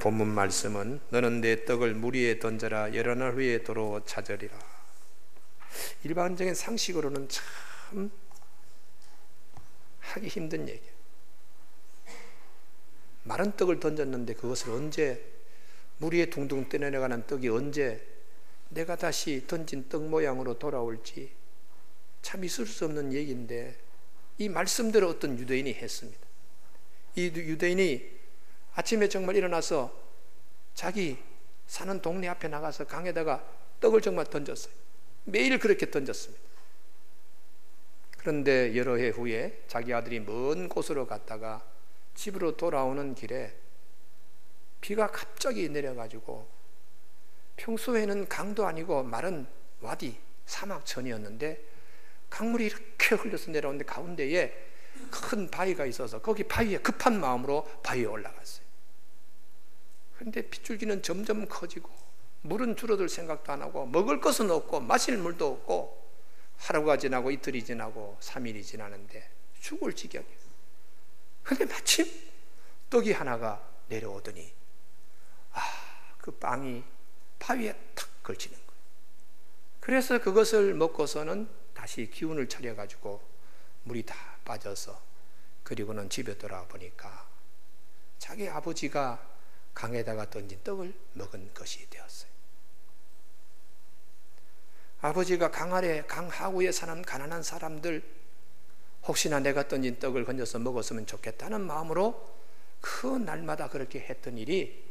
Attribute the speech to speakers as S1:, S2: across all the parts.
S1: 본문 말씀은 너는 내 떡을 물 위에 던져라 여러 날 후에 도로 찾으리라. 일반적인 상식으로는 참 하기 힘든 얘기. 마른 떡을 던졌는데 그것을 언제 물 위에 둥둥 떠내려가는 떡이 언제 내가 다시 던진 떡 모양으로 돌아올지 참 있을 수 없는 얘기인데 이 말씀대로 어떤 유대인이 했습니다. 이 유대인이 아침에 정말 일어나서 자기 사는 동네 앞에 나가서 강에다가 떡을 정말 던졌어요. 매일 그렇게 던졌습니다. 그런데 여러 해 후에 자기 아들이 먼 곳으로 갔다가 집으로 돌아오는 길에 비가 갑자기 내려가지고 평소에는 강도 아니고 마른 와디 사막천이었는데 강물이 이렇게 흘려서 내려오는데 가운데에 큰 바위가 있어서 거기 바위에 급한 마음으로 바위에 올라갔어요. 그런데 빗줄기는 점점 커지고 물은 줄어들 생각도 안 하고 먹을 것은 없고 마실 물도 없고 하루가 지나고 이틀이 지나고 3일이 지나는데 죽을 지경이에요. 근데 마침 떡이 하나가 내려오더니 아, 그 빵이 바위에 탁 걸치는 거예요. 그래서 그것을 먹고서는 다시 기운을 차려 가지고 물이 다 빠져서 그리고는 집에 돌아와 보니까 자기 아버지가 강에다가 던진 떡을 먹은 것이 되었어요. 아버지가 강 아래, 강 하구에 사는 가난한 사람들 혹시나 내가 던진 떡을 건져서 먹었으면 좋겠다는 마음으로 그 날마다 그렇게 했던 일이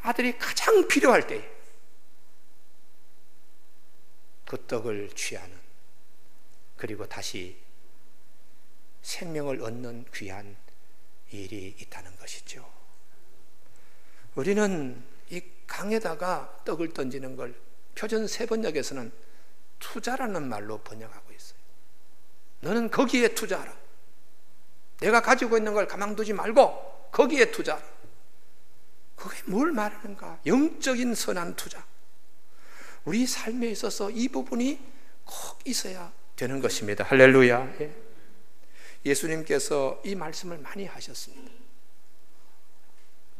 S1: 아들이 가장 필요할 때그 떡을 취하는 그리고 다시 생명을 얻는 귀한 일이 있다는 것이죠. 우리는 이 강에다가 떡을 던지는 걸 표준 세번역에서는 투자라는 말로 번역하고 있어요. 너는 거기에 투자하라. 내가 가지고 있는 걸 가만두지 말고 거기에 투자하라. 그게 뭘 말하는가? 영적인 선한 투자. 우리 삶에 있어서 이 부분이 꼭 있어야 되는 것입니다. 할렐루야. 예. 예수님께서 이 말씀을 많이 하셨습니다.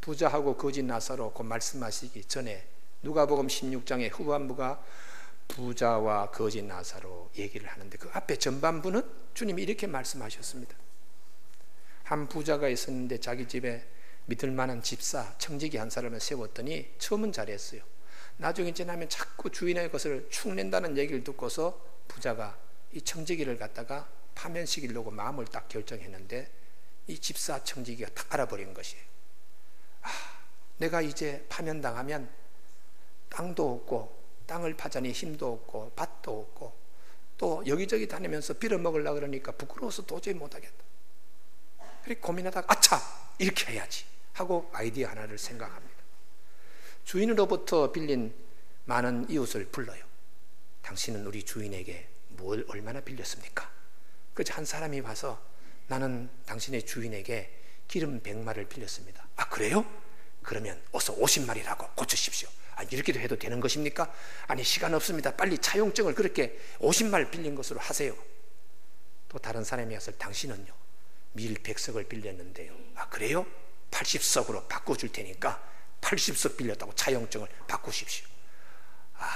S1: 부자하고 거짓 나사로 그 말씀하시기 전에 누가복음 16장의 후반부가 부자와 거짓 나사로 얘기를 하는데 그 앞에 전반부는 주님이 이렇게 말씀하셨습니다. 한 부자가 있었는데 자기 집에 믿을 만한 집사, 청지기 한 사람을 세웠더니 처음은 잘했어요. 나중에 지나면 자꾸 주인의 것을 축낸다는 얘기를 듣고서 부자가 이 청지기를 갖다가 파면시키려고 마음을 딱 결정했는데 이 집사 청지기가 다 알아버린 것이에요. 아, 내가 이제 파면당하면 땅도 없고 땅을 파자니 힘도 없고 밭도 없고 또 여기저기 다니면서 빌어먹으려 그러니까 부끄러워서 도저히 못하겠다. 그래 고민하다가 아차 이렇게 해야지 하고 아이디어 하나를 생각합니다. 주인으로부터 빌린 많은 이웃을 불러요. 당신은 우리 주인에게 뭘 얼마나 빌렸습니까? 그저 한 사람이 와서 나는 당신의 주인에게 기름 100마리를 빌렸습니다. 아, 그래요? 그러면 어서 50마리라고 고쳐십시오. 아, 이렇게도 해도 되는 것입니까? 아니, 시간 없습니다. 빨리 차용증을 그렇게 50말 빌린 것으로 하세요. 또 다른 사람이 와서 당신은요, 밀 100석을 빌렸는데요. 아, 그래요? 80석으로 바꿔줄 테니까 80석 빌렸다고 차용증을 바꾸십시오. 아,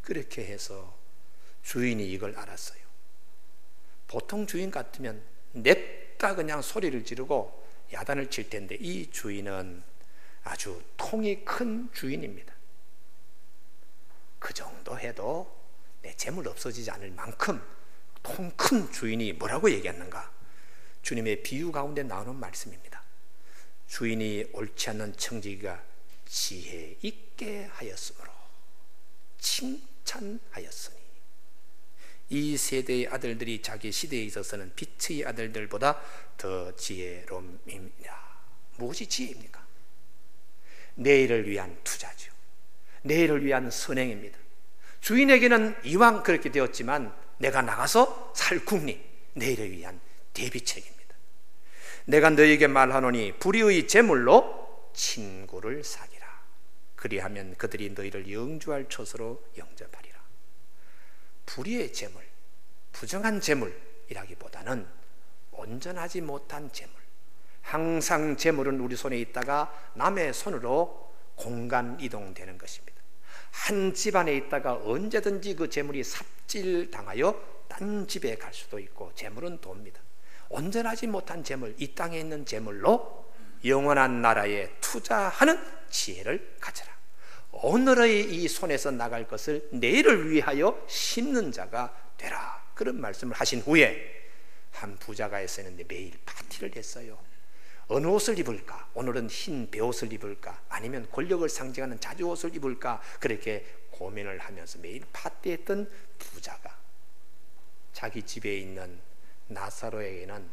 S1: 그렇게 해서 주인이 이걸 알았어요. 보통 주인 같으면 냅다 그냥 소리를 지르고 야단을 칠 텐데 이 주인은 아주 통이 큰 주인입니다. 그 정도 해도 내 재물 없어지지 않을 만큼 통 큰 주인이 뭐라고 얘기했는가? 주님의 비유 가운데 나오는 말씀입니다. 주인이 옳지 않는 청지기가 지혜 있게 하였으므로 칭찬하였으니 이 세대의 아들들이 자기 시대에 있어서는 빛의 아들들보다 더 지혜로움이냐 무엇이 지혜입니까? 내일을 위한 투자죠. 내일을 위한 선행입니다. 주인에게는 이왕 그렇게 되었지만 내가 나가서 살 국리, 내일을 위한 대비책입니다. 내가 너에게 말하노니 불의의 재물로 친구를 사기라. 그리하면 그들이 너희를 영주할 처소로 영접하리라. 불의의 재물, 부정한 재물이라기보다는 온전하지 못한 재물, 항상 재물은 우리 손에 있다가 남의 손으로 공간 이동되는 것입니다. 한 집안에 있다가 언제든지 그 재물이 삽질 당하여 딴 집에 갈 수도 있고 재물은 돕니다. 온전하지 못한 재물, 이 땅에 있는 재물로 영원한 나라에 투자하는 지혜를 가져라. 오늘의 이 손에서 나갈 것을 내일을 위하여 심는 자가 되라. 그런 말씀을 하신 후에 한 부자가 했었는데 매일 파티를 했어요. 어느 옷을 입을까? 오늘은 흰 배옷을 입을까? 아니면 권력을 상징하는 자주 옷을 입을까? 그렇게 고민을 하면서 매일 파티했던 부자가 자기 집에 있는 나사로에게는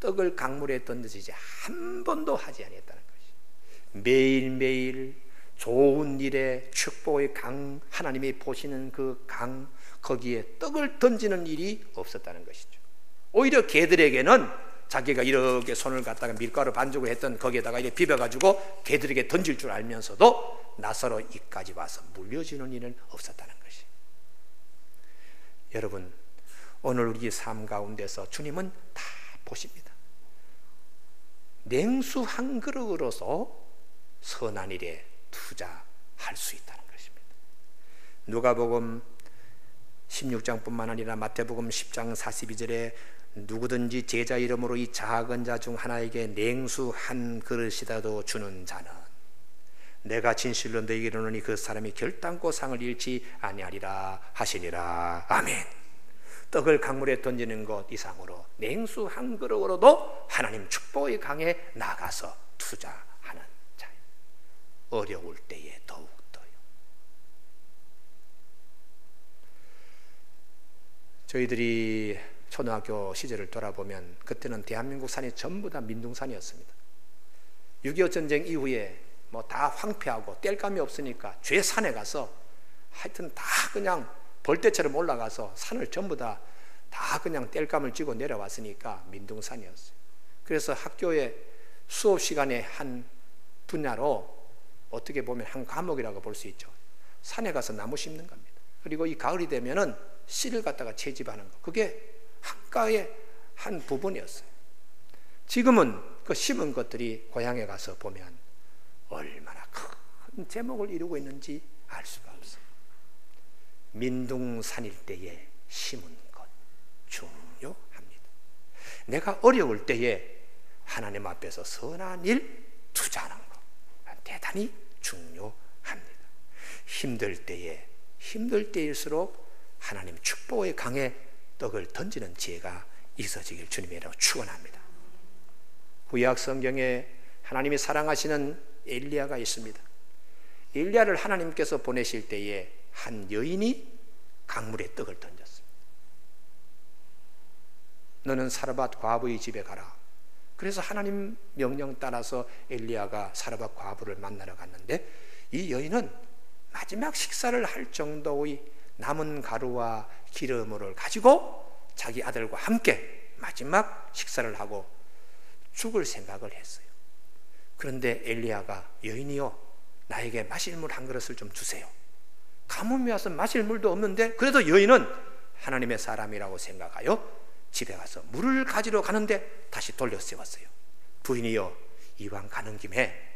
S1: 떡을 강물에 던져지지 한 번도 하지 아니했다는 것이 매일매일 좋은 일에 축복의 강 하나님이 보시는 그 강 거기에 떡을 던지는 일이 없었다는 것이죠. 오히려 개들에게는 자기가 이렇게 손을 갖다가 밀가루 반죽을 했던 거기에다가 이렇게 비벼가지고 개들에게 던질 줄 알면서도 나사로 이까지 와서 물려주는 일은 없었다는 것이. 여러분, 오늘 우리 삶 가운데서 주님은 다 보십니다. 냉수 한 그릇으로서 선한 일에 투자할 수 있다는 것입니다. 누가복음 16장뿐만 아니라 마태복음 10장 42절에 누구든지 제자 이름으로 이 작은 자 중 하나에게 냉수 한 그릇이라도 주는 자는 내가 진실로 너에게 이르노니 그 사람이 결단코 상을 잃지 아니하리라 하시니라 아멘 떡을 강물에 던지는 것 이상으로 냉수 한 그릇으로도 하나님 축복의 강에 나가서 투자하는 자 어려울 때에 더욱더요 저희들이 초등학교 시절을 돌아보면 그때는 대한민국 산이 전부 다 민둥산이었습니다. 6.25 전쟁 이후에 뭐 다 황폐하고 뗄감이 없으니까 죄 산에 가서 하여튼 다 그냥 벌떼처럼 올라가서 산을 전부 다, 다 그냥 뗄감을 쥐고 내려왔으니까 민둥산이었어요. 그래서 학교에 수업 시간에 한 분야로 어떻게 보면 한 과목이라고 볼 수 있죠. 산에 가서 나무 심는 겁니다. 그리고 이 가을이 되면은 씨를 갖다가 채집하는 거. 그게 학과의 한 부분이었어요. 지금은 그 심은 것들이 고향에 가서 보면 얼마나 큰 제목을 이루고 있는지 알 수가 없어요. 민둥산일 때에 심은 것 중요합니다. 내가 어려울 때에 하나님 앞에서 선한 일 투자하는 것 대단히 중요합니다. 힘들 때에 힘들 때일수록 하나님 축복의 강에 떡을 던지는 지혜가 있어지길 주님이라고 축원합니다. 구약 성경에 하나님이 사랑하시는 엘리야가 있습니다. 엘리야를 하나님께서 보내실 때에 한 여인이 강물에 떡을 던졌습니다. 너는 사르밧 과부의 집에 가라. 그래서 하나님 명령 따라서 엘리야가 사르밧 과부를 만나러 갔는데 이 여인은 마지막 식사를 할 정도의 남은 가루와 기름을 가지고 자기 아들과 함께 마지막 식사를 하고 죽을 생각을 했어요. 그런데 엘리야가 여인이요 나에게 마실 물 한 그릇을 좀 주세요. 가뭄이 와서 마실 물도 없는데 그래도 여인은 하나님의 사람이라고 생각하여 집에 가서 물을 가지러 가는데 다시 돌려 세웠어요. 부인이요 이왕 가는 김에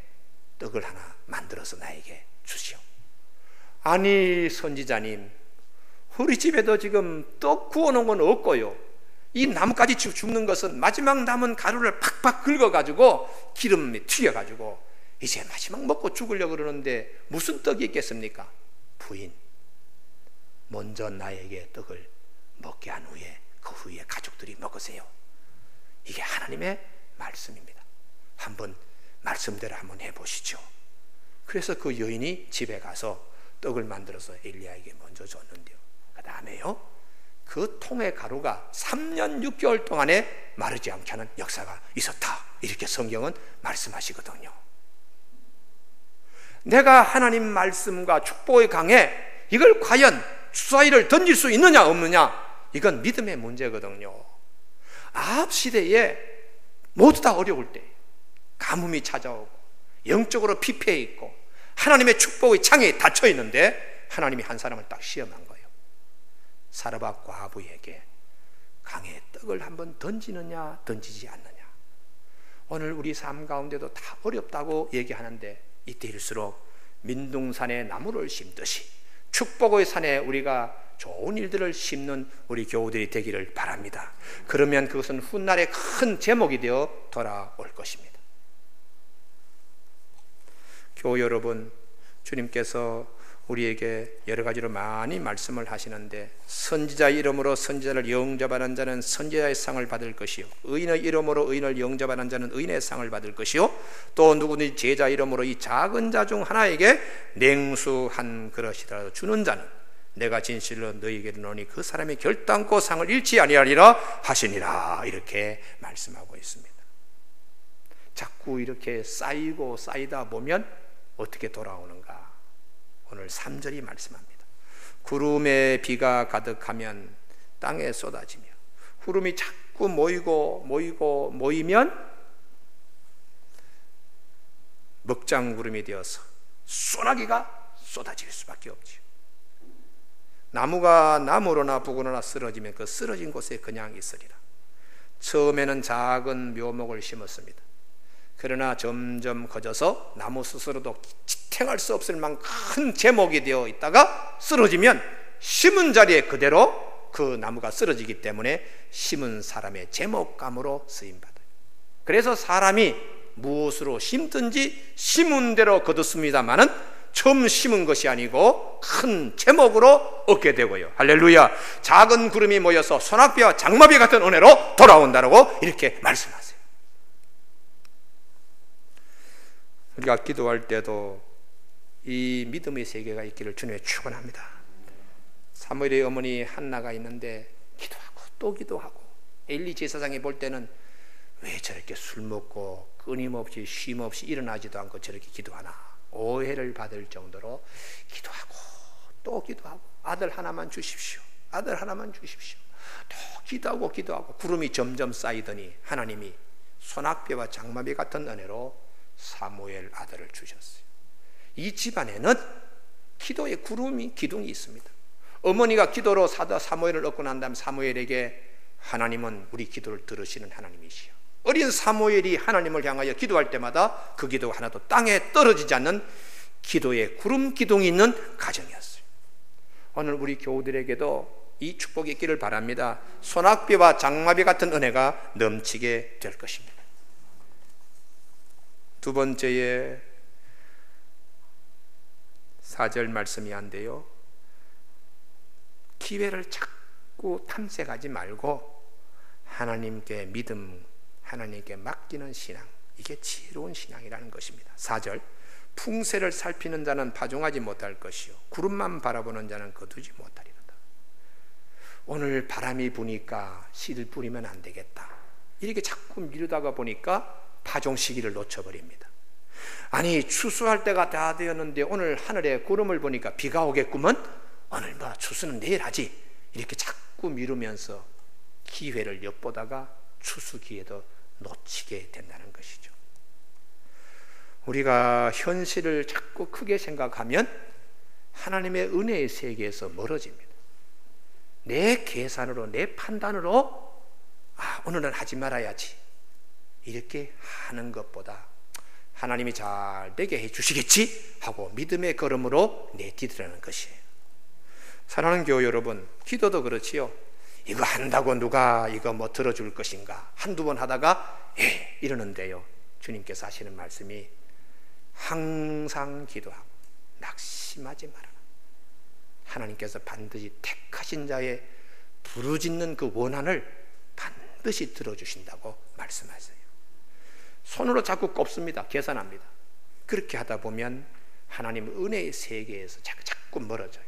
S1: 떡을 하나 만들어서 나에게 주시오. 아니 선지자님 우리 집에도 지금 떡 구워놓은 건 없고요. 이 나뭇가지 죽는 것은 마지막 남은 가루를 팍팍 긁어가지고 기름에 튀겨가지고 이제 마지막 먹고 죽으려고 그러는데 무슨 떡이 있겠습니까? 부인, 먼저 나에게 떡을 먹게 한 후에 그 후에 가족들이 먹으세요. 이게 하나님의 말씀입니다. 한번 말씀대로 한번 해보시죠. 그래서 그 여인이 집에 가서 떡을 만들어서 엘리야에게 먼저 줬는데요. 다음에요. 그 통의 가루가 3년 6개월 동안에 마르지 않게 하는 역사가 있었다. 이렇게 성경은 말씀하시거든요. 내가 하나님 말씀과 축복의 강에 이걸 과연 주사위를 던질 수 있느냐 없느냐 이건 믿음의 문제거든요. 아합 시대에 모두 다 어려울 때 가뭄이 찾아오고 영적으로 피폐해 있고 하나님의 축복의 창에 닫혀 있는데 하나님이 한 사람을 딱 시험한 사르밧 과부에게 강에 떡을 한번 던지느냐 던지지 않느냐 오늘 우리 삶 가운데도 다 어렵다고 얘기하는데 이때일수록 민둥산에 나무를 심듯이 축복의 산에 우리가 좋은 일들을 심는 우리 교우들이 되기를 바랍니다. 그러면 그것은 훗날에 큰 제목이 되어 돌아올 것입니다. 교우 여러분, 주님께서 우리에게 여러 가지로 많이 말씀을 하시는데 선지자 이름으로 선지자를 영접하는 자는 선지자의 상을 받을 것이요 의인의 이름으로 의인을 영접하는 자는 의인의 상을 받을 것이요 또 누구든지 제자 이름으로 이 작은 자 중 하나에게 냉수 한 그릇이라도 주는 자는 내가 진실로 너희에게 이르노니 그 사람이 결단코 상을 잃지 아니하리라 하시니라 이렇게 말씀하고 있습니다. 자꾸 이렇게 쌓이고 쌓이다 보면 어떻게 돌아오는가? 오늘 3절이 말씀합니다. 구름에 비가 가득하면 땅에 쏟아지며 구름이 자꾸 모이고 모이고 모이면 먹장 구름이 되어서 소나기가 쏟아질 수밖에 없지. 나무가 나무로나 부거나 쓰러지면 그 쓰러진 곳에 그냥 있으리라. 처음에는 작은 묘목을 심었습니다. 그러나 점점 커져서 나무 스스로도 지탱할 수 없을 만큼 큰 제목이 되어 있다가 쓰러지면 심은 자리에 그대로 그 나무가 쓰러지기 때문에 심은 사람의 제목감으로 쓰임 받아요. 그래서 사람이 무엇으로 심든지 심은 대로 거뒀습니다마는 처음 심은 것이 아니고 큰 제목으로 얻게 되고요. 할렐루야. 작은 구름이 모여서 소낙비와 장마비 같은 은혜로 돌아온다고 이렇게 말씀하세요. 우리가 기도할 때도 이 믿음의 세계가 있기를 주님의 축원합니다. 사무엘의 어머니 한나가 있는데 기도하고 또 기도하고 엘리 제사장이 볼 때는 왜 저렇게 술 먹고 끊임없이 쉼 없이 일어나지도 않고 저렇게 기도하나 오해를 받을 정도로 기도하고 또 기도하고 아들 하나만 주십시오. 아들 하나만 주십시오. 또 기도하고 기도하고 구름이 점점 쌓이더니 하나님이 소낙비와 장마비 같은 은혜로 사무엘 아들을 주셨어요. 이 집안에는 기도의 구름이 기둥이 있습니다. 어머니가 기도로 사다 사무엘을 얻고 난 다음 사무엘에게 하나님은 우리 기도를 들으시는 하나님이시여. 어린 사무엘이 하나님을 향하여 기도할 때마다 그 기도가 하나도 땅에 떨어지지 않는 기도의 구름 기둥이 있는 가정이었어요. 오늘 우리 교우들에게도 이 축복이 있기를 바랍니다. 소낙비와 장마비 같은 은혜가 넘치게 될 것입니다. 두 번째에 4절 말씀이 한데요. 기회를 자꾸 탐색하지 말고 하나님께 믿음, 하나님께 맡기는 신앙. 이게 지혜로운 신앙이라는 것입니다. 4절. 풍세를 살피는 자는 파종하지 못할 것이요. 구름만 바라보는 자는 거두지 못하리로다. 오늘 바람이 부니까 씨를 뿌리면 안 되겠다. 이렇게 자꾸 미루다가 보니까 파종 시기를 놓쳐버립니다. 아니 추수할 때가 다 되었는데 오늘 하늘에 구름을 보니까 비가 오겠구먼 오늘 뭐 추수는 내일 하지 이렇게 자꾸 미루면서 기회를 엿보다가 추수 기회도 놓치게 된다는 것이죠. 우리가 현실을 자꾸 크게 생각하면 하나님의 은혜의 세계에서 멀어집니다. 내 계산으로, 내 판단으로, 아, 오늘은 하지 말아야지. 이렇게 하는 것보다 하나님이 잘 되게 해 주시겠지 하고 믿음의 걸음으로 내디드라는 것이에요. 사랑하는 교우 여러분, 기도도 그렇지요. 이거 한다고 누가 이거 뭐 들어줄 것인가? 한두 번 하다가 예 이러는데요. 주님께서 하시는 말씀이 항상 기도하고 낙심하지 말아라. 하나님께서 반드시 택하신 자의 부르짖는 그 원한을 반드시 들어주신다고 말씀하세요. 손으로 자꾸 꼽습니다. 계산합니다. 그렇게 하다 보면 하나님 은혜의 세계에서 자꾸 멀어져요.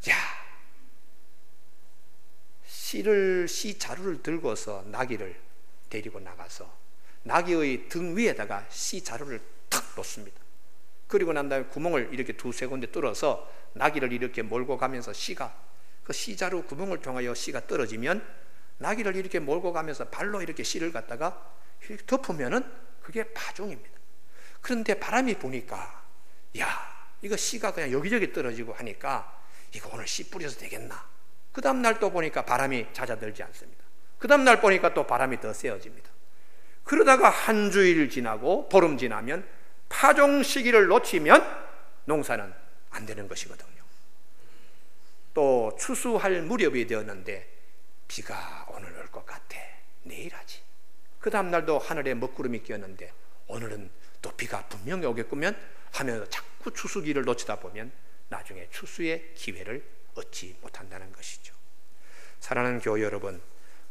S1: 자, 씨를 씨 자루를 들고서 나귀를 데리고 나가서 나귀의 등 위에다가 씨 자루를 탁 놓습니다. 그리고 난 다음에 구멍을 이렇게 두세 군데 뚫어서 나귀를 이렇게 몰고 가면서 씨가 그 씨자루 구멍을 통하여 씨가 떨어지면 나귀를 이렇게 몰고 가면서 발로 이렇게 씨를 갖다가 덮으면은 그게 파종입니다. 그런데 바람이 부니까 야 이거 씨가 그냥 여기저기 떨어지고 하니까 이거 오늘 씨 뿌려서 되겠나? 그 다음 날 또 보니까 바람이 잦아들지 않습니다. 그 다음 날 보니까 또 바람이 더 세어집니다. 그러다가 한 주일 지나고 보름 지나면 파종 시기를 놓치면 농사는 안 되는 것이거든요. 또 추수할 무렵이 되었는데 비가 오늘 올 것 같아. 내일 하지. 그 다음날도 하늘에 먹구름이 끼었는데 오늘은 또 비가 분명히 오겠구면 하면서 자꾸 추수기를 놓치다 보면 나중에 추수의 기회를 얻지 못한다는 것이죠. 사랑하는 교회 여러분,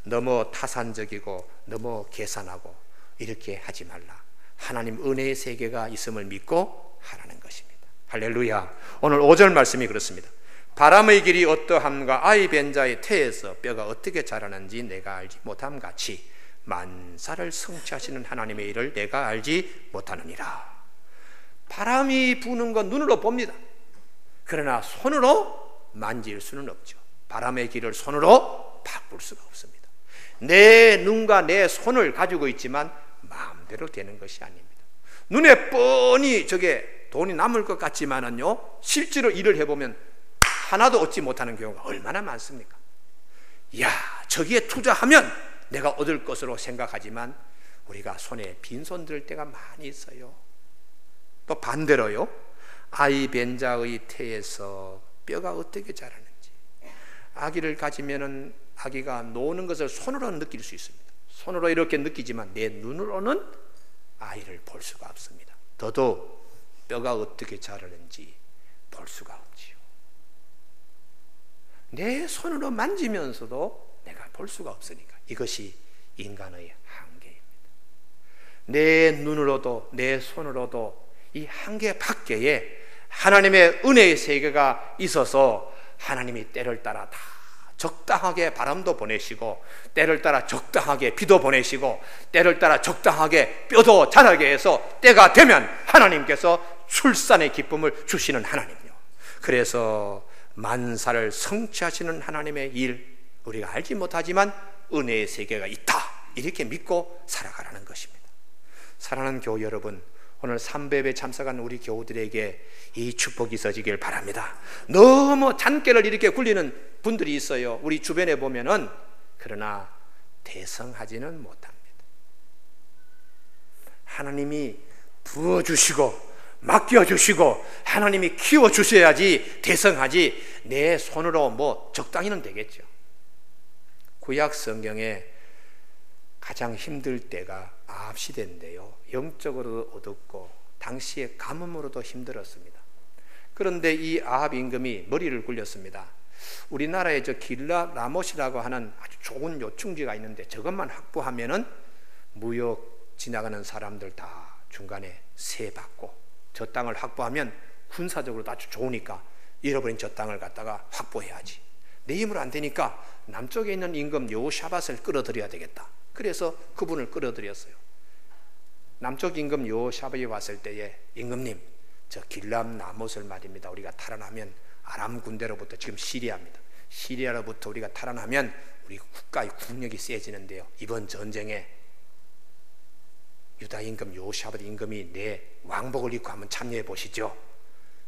S1: 너무 타산적이고 너무 계산하고 이렇게 하지 말라. 하나님 은혜의 세계가 있음을 믿고 하라는 것입니다. 할렐루야. 오늘 5절 말씀이 그렇습니다. 바람의 길이 어떠함과 아이 벤자의 태에서 뼈가 어떻게 자라는지 내가 알지 못함 같이 만사를 성취하시는 하나님의 일을 내가 알지 못하느니라. 바람이 부는 건 눈으로 봅니다. 그러나 손으로 만질 수는 없죠. 바람의 길을 손으로 바꿀 수가 없습니다. 내 눈과 내 손을 가지고 있지만 마음대로 되는 것이 아닙니다. 눈에 뻔히 저게 돈이 남을 것 같지만은요, 실제로 일을 해보면 하나도 얻지 못하는 경우가 얼마나 많습니까? 야, 저기에 투자하면 내가 얻을 것으로 생각하지만 우리가 손에 빈손 들 때가 많이 있어요. 또 반대로요. 아이 벤자의 태에서 뼈가 어떻게 자라는지 아기를 가지면은 아기가 노는 것을 손으로 느낄 수 있습니다. 손으로 이렇게 느끼지만 내 눈으로는 아이를 볼 수가 없습니다. 더더욱 뼈가 어떻게 자라는지 볼 수가 없지요. 내 손으로 만지면서도 내가 볼 수가 없으니까 이것이 인간의 한계입니다. 내 눈으로도 내 손으로도 이 한계 밖에 하나님의 은혜의 세계가 있어서 하나님이 때를 따라 다 적당하게 바람도 보내시고 때를 따라 적당하게 비도 보내시고 때를 따라 적당하게 뼈도 자라게 해서 때가 되면 하나님께서 출산의 기쁨을 주시는 하나님요. 그래서 만사를 성취하시는 하나님의 일 우리가 알지 못하지만 은혜의 세계가 있다. 이렇게 믿고 살아가라는 것입니다. 사랑하는 교우 여러분, 오늘 삼배에 참석한 우리 교우들에게 이 축복이 있어지길 바랍니다. 너무 잔깨를 이렇게 굴리는 분들이 있어요. 우리 주변에 보면은 그러나 대성하지는 못합니다. 하나님이 부어 주시고 맡겨 주시고 하나님이 키워 주셔야지 대성하지 내 손으로 뭐 적당히는 되겠죠. 구약 성경에 가장 힘들 때가 아합 시대인데요. 영적으로도 어둡고 당시에 가뭄으로도 힘들었습니다. 그런데 이 아합 임금이 머리를 굴렸습니다. 우리나라에 저 길라 라못이라고 하는 아주 좋은 요충지가 있는데 저것만 확보하면은 무역 지나가는 사람들 다 중간에 세 받고 저 땅을 확보하면 군사적으로 아주 좋으니까 잃어버린 저 땅을 갖다가 확보해야지. 내 힘으로 안 되니까 남쪽에 있는 임금 요샤밧을 끌어들여야 되겠다. 그래서 그분을 끌어들였어요. 남쪽 임금 요샤밧이 왔을 때에 임금님 저 길람 나못을 말입니다. 우리가 탈환하면 아람 군대로부터 지금 시리아입니다. 시리아로부터 우리가 탈환하면 우리 국가의 국력이 세지는데요. 이번 전쟁에 유다 임금 요샤밧 임금이 내 왕복을 입고 한번 참여해 보시죠.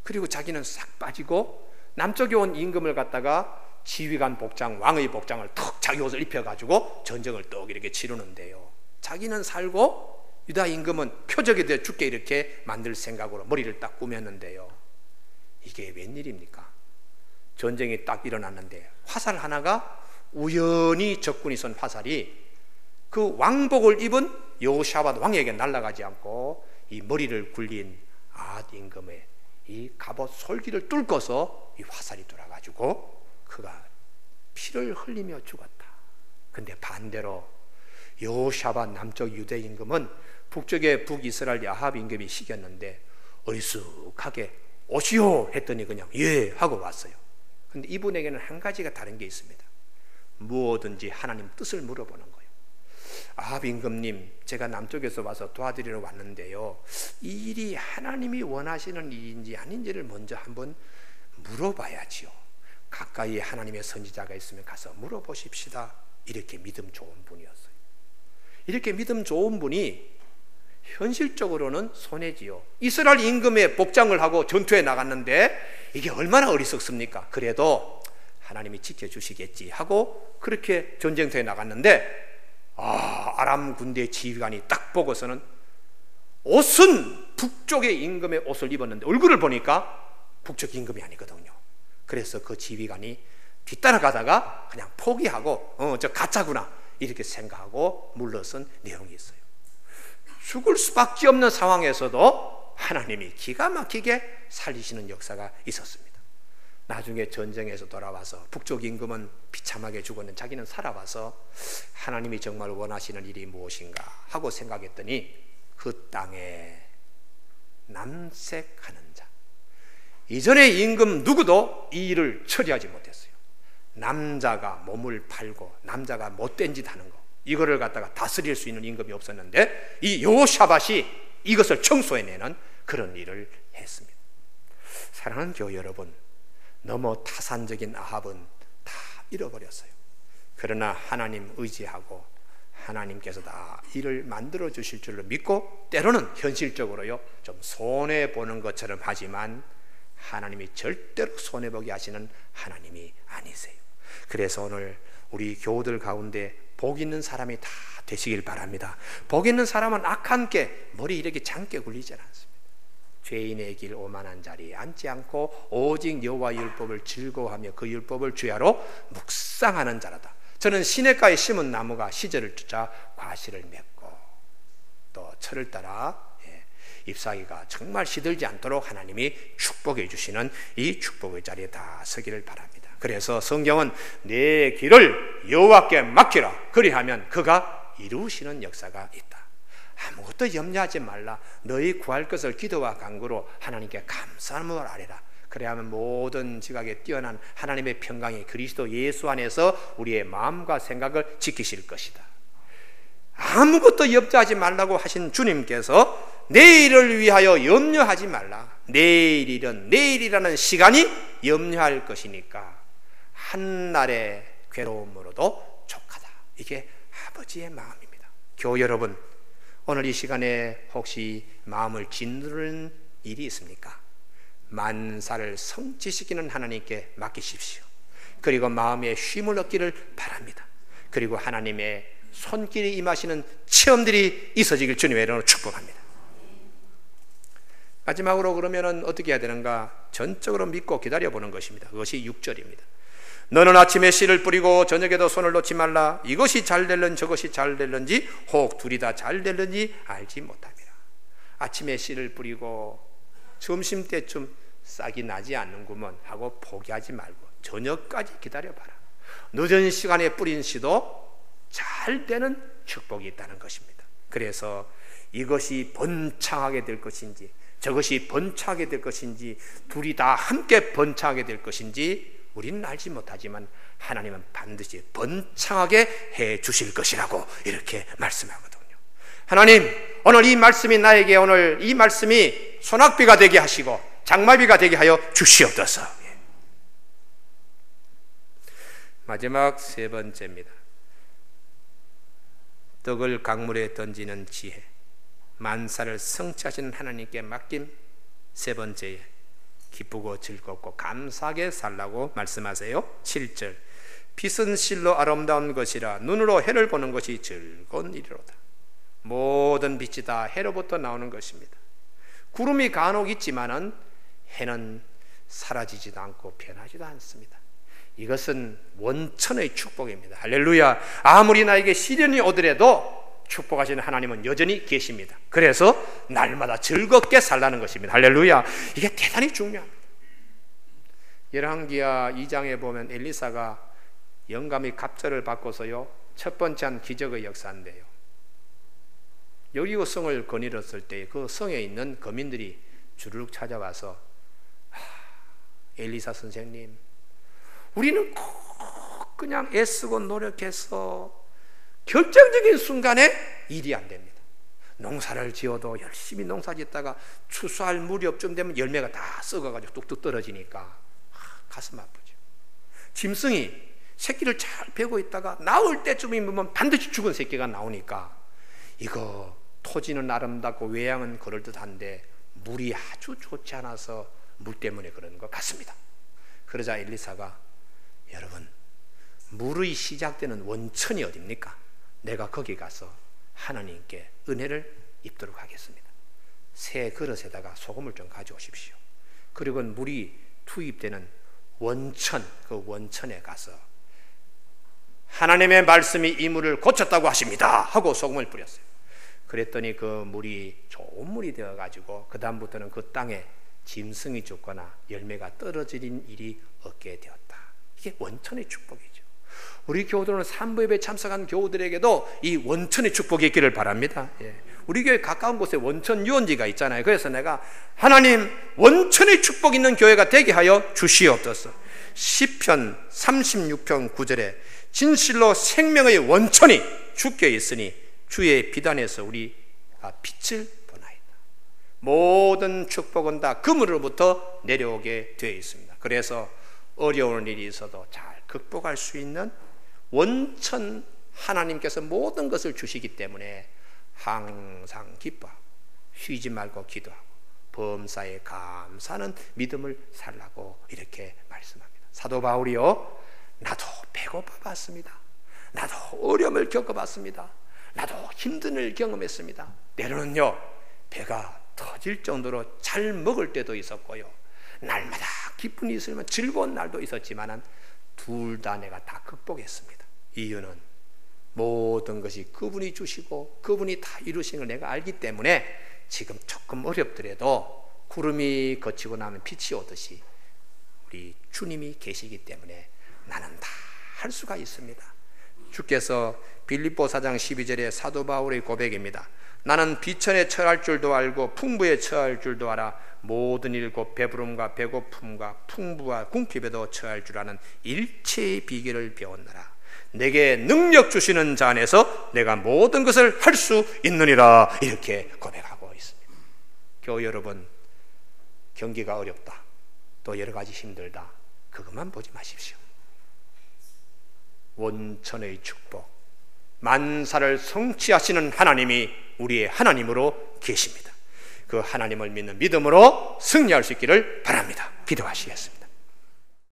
S1: 그리고 자기는 싹 빠지고 남쪽에 온 임금을 갖다가 지휘관 복장, 왕의 복장을 턱 자기 옷을 입혀가지고 전쟁을 떡 이렇게 치르는데요. 자기는 살고 유다 임금은 표적이 되어 죽게 이렇게 만들 생각으로 머리를 딱 꾸몄는데요. 이게 웬일입니까? 전쟁이 딱 일어났는데 화살 하나가 우연히 적군이 쏜 화살이 그 왕복을 입은 여호샤밧 왕에게 날아가지 않고 이 머리를 굴린 아 임금의 이 갑옷 솔기를 뚫고서 이 화살이 돌아가지고 그가 피를 흘리며 죽었다. 근데 반대로 여호샤밧 남쪽 유대 임금은 북쪽의 북이스라엘 야합 임금이 시켰는데 어리숙하게 오시오 했더니 그냥 예 하고 왔어요. 근데 이분에게는 한 가지가 다른 게 있습니다. 무엇든지 하나님 뜻을 물어보는 거예요. 아합 임금님, 제가 남쪽에서 와서 도와드리러 왔는데요. 이 일이 하나님이 원하시는 일인지 아닌지를 먼저 한번 물어봐야지요. 가까이 하나님의 선지자가 있으면 가서 물어보십시다. 이렇게 믿음 좋은 분이었어요. 이렇게 믿음 좋은 분이 현실적으로는 손해지요. 이스라엘 임금의 복장을 하고 전투에 나갔는데 이게 얼마나 어리석습니까? 그래도 하나님이 지켜주시겠지 하고 그렇게 전쟁터에 나갔는데 아, 아람 군대 지휘관이 딱 보고서는 옷은 북쪽의 임금의 옷을 입었는데 얼굴을 보니까 북쪽 임금이 아니거든요. 그래서 그 지휘관이 뒤따라가다가 그냥 포기하고 어, 저 가짜구나 이렇게 생각하고 물러선 내용이 있어요. 죽을 수밖에 없는 상황에서도 하나님이 기가 막히게 살리시는 역사가 있었습니다. 나중에 전쟁에서 돌아와서 북쪽 임금은 비참하게 죽었는 자기는 살아와서 하나님이 정말 원하시는 일이 무엇인가 하고 생각했더니 그 땅에 남색하는 자 이전의 임금 누구도 이 일을 처리하지 못했어요. 남자가 몸을 팔고 남자가 못된 짓 하는 거 이거를 갖다가 다스릴 수 있는 임금이 없었는데 이 요샤밭이 이것을 청소해내는 그런 일을 했습니다. 사랑하는 교회 여러분, 너무 타산적인 아합은 다 잃어버렸어요. 그러나 하나님 의지하고 하나님께서 다 일을 만들어 주실 줄로 믿고 때로는 현실적으로요 좀 손해 보는 것처럼 하지만 하나님이 절대로 손해 보게 하시는 하나님이 아니세요. 그래서 오늘 우리 교우들 가운데 복 있는 사람이 다 되시길 바랍니다. 복 있는 사람은 악한 게 머리 이렇게 장게 굴리지 않습니다. 죄인의 길 오만한 자리에 앉지 않고 오직 여호와 율법을 즐거워하며 그 율법을 주야로 묵상하는 자라다. 저는 시냇가에 심은 나무가 시절을 주자 과실을 맺고 또 철을 따라 예, 잎사귀가 정말 시들지 않도록 하나님이 축복해 주시는 이 축복의 자리에 다 서기를 바랍니다. 그래서 성경은 내 길을 여호와께 맡기라. 그리하면 그가 이루시는 역사가 있다. 아무것도 염려하지 말라. 너희 구할 것을 기도와 간구로 하나님께 감사함을 아뢰라. 그래야만 모든 지각에 뛰어난 하나님의 평강이 그리스도 예수 안에서 우리의 마음과 생각을 지키실 것이다. 아무것도 염려하지 말라고 하신 주님께서 내일을 위하여 염려하지 말라. 내일이란 내일이라는 시간이 염려할 것이니까 한날의 괴로움으로도 족하다. 이게 아버지의 마음입니다. 교우 여러분, 오늘 이 시간에 혹시 마음을 짓누르는 일이 있습니까? 만사를 성취시키는 하나님께 맡기십시오. 그리고 마음에 쉼을 얻기를 바랍니다. 그리고 하나님의 손길이 임하시는 체험들이 있어지길 주님의 이름으로 축복합니다. 마지막으로 그러면은 어떻게 해야 되는가? 전적으로 믿고 기다려 보는 것입니다. 그것이 6절입니다. 너는 아침에 씨를 뿌리고 저녁에도 손을 놓지 말라. 이것이 잘 될는 저것이 잘 될는지 혹 둘이 다 잘 될는지 알지 못합니다. 아침에 씨를 뿌리고 점심 때쯤 싹이 나지 않는구먼 하고 포기하지 말고 저녁까지 기다려봐라. 늦은 시간에 뿌린 씨도 잘 되는 축복이 있다는 것입니다. 그래서 이것이 번창하게 될 것인지 저것이 번창하게 될 것인지 둘이 다 함께 번창하게 될 것인지 우리는 알지 못하지만 하나님은 반드시 번창하게 해 주실 것이라고 이렇게 말씀하거든요. 하나님, 오늘 이 말씀이 나에게 오늘 이 말씀이 소낙비가 되게 하시고 장마비가 되게 하여 주시옵소서. 예. 마지막 세 번째입니다. 떡을 강물에 던지는 지혜, 만사를 성취하시는 하나님께 맡김 세 번째에 기쁘고 즐겁고 감사하게 살라고 말씀하세요. 7절 빛은 실로 아름다운 것이라 눈으로 해를 보는 것이 즐거운 일이로다. 모든 빛이 다 해로부터 나오는 것입니다. 구름이 간혹 있지만은 해는 사라지지도 않고 변하지도 않습니다. 이것은 원천의 축복입니다. 할렐루야. 아무리 나에게 시련이 오더라도 축복하시는 하나님은 여전히 계십니다. 그래서 날마다 즐겁게 살라는 것입니다. 할렐루야. 이게 대단히 중요합니다. 열왕기야 2장에 보면 엘리사가 영감이 갑절을 바꿔서요. 첫 번째 한 기적의 역사인데요. 여리고 성을 거닐었을 때 그 성에 있는 거민들이 주르륵 찾아와서 엘리사 선생님 우리는 꼭 그냥 애쓰고 노력해서 결정적인 순간에 일이 안 됩니다. 농사를 지어도 열심히 농사 짓다가 추수할 무렵쯤 되면 열매가 다 썩어가지고 뚝뚝 떨어지니까 가슴 아프죠. 짐승이 새끼를 잘 베고 있다가 나올 때쯤이면 반드시 죽은 새끼가 나오니까 이거 토지는 아름답고 외양은 그럴듯한데 물이 아주 좋지 않아서 물 때문에 그러는 것 같습니다. 그러자 엘리사가 여러분 물의 시작되는 원천이 어딥니까? 내가 거기 가서 하나님께 은혜를 입도록 하겠습니다. 새 그릇에다가 소금을 좀 가져오십시오. 그리고 물이 투입되는 원천, 그 원천에 가서 하나님의 말씀이 이 물을 고쳤다고 하십니다. 하고 소금을 뿌렸어요. 그랬더니 그 물이 좋은 물이 되어 가지고 그 다음부터는 그 땅에 짐승이 죽거나 열매가 떨어지는 일이 없게 되었다. 이게 원천의 축복이죠. 우리 교우들은 산부 예배 참석한 교우들에게도 이 원천의 축복이 있기를 바랍니다. 예. 우리 교회 가까운 곳에 원천 유원지가 있잖아요. 그래서 내가 하나님 원천의 축복 있는 교회가 되게 하여 주시옵소서. 시편 36편 9절에 진실로 생명의 원천이 주께 있으니 주의 비단에서 우리 빛을 보나이다. 모든 축복은 다 그물로부터 내려오게 되어 있습니다. 그래서 어려운 일이 있어도 잘 극복할 수 있는 원천 하나님께서 모든 것을 주시기 때문에 항상 기뻐하고 쉬지 말고 기도하고 범사에 감사하는 믿음을 살라고 이렇게 말씀합니다. 사도 바울이요, 나도 배고파 봤습니다. 나도 어려움을 겪어봤습니다. 나도 힘든 일 경험했습니다. 때로는요, 배가 터질 정도로 잘 먹을 때도 있었고요. 날마다 기쁨이 있으면 즐거운 날도 있었지만 둘 다 내가 다 극복했습니다. 이유는 모든 것이 그분이 주시고 그분이 다 이루신 걸 내가 알기 때문에 지금 조금 어렵더라도 구름이 거치고 나면 빛이 오듯이 우리 주님이 계시기 때문에 나는 다 할 수가 있습니다. 주께서 빌립보 4장 12절의 사도 바울의 고백입니다. 나는 비천에 처할 줄도 알고 풍부에 처할 줄도 알아 모든 일곱 배부름과 배고픔과 풍부와 궁핍에도 처할 줄 아는 일체의 비결을 배웠노라. 내게 능력 주시는 자 안에서 내가 모든 것을 할 수 있느니라 이렇게 고백하고 있습니다. 교우 여러분 경기가 어렵다. 또 여러 가지 힘들다. 그것만 보지 마십시오. 원천의 축복, 만사를 성취하시는 하나님이 우리의 하나님으로 계십니다. 그 하나님을 믿는 믿음으로 승리할 수 있기를 바랍니다. 기도하시겠습니다.